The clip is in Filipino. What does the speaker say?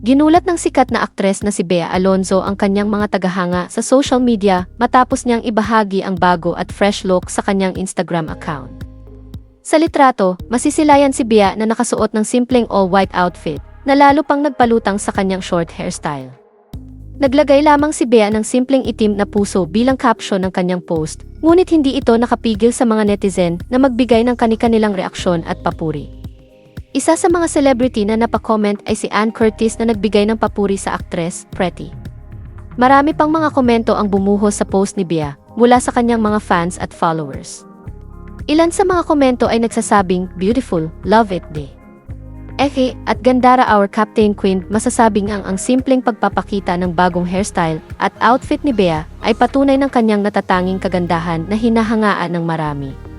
Ginulat ng sikat na aktres na si Bea Alonzo ang kanyang mga tagahanga sa social media matapos niyang ibahagi ang bago at fresh look sa kanyang Instagram account. Sa litrato, masisilayan si Bea na nakasuot ng simpleng all-white outfit na lalo pang nagpalutang sa kanyang short hairstyle. Naglagay lamang si Bea ng simpleng itim na puso bilang caption ng kanyang post, ngunit hindi ito nakapigil sa mga netizen na magbigay ng kani-kanilang reaksyon at papuri. Isa sa mga celebrity na napakomment ay si Ann Curtis na nagbigay ng papuri sa aktres, Pretty. Marami pang mga komento ang bumuhos sa post ni Bea mula sa kanyang mga fans at followers. Ilan sa mga komento ay nagsasabing, Beautiful, love it, day. Eke at Gandara Our Captain Queen masasabing ang ang simpleng pagpapakita ng bagong hairstyle at outfit ni Bea ay patunay ng kanyang natatanging kagandahan na hinahangaan ng marami.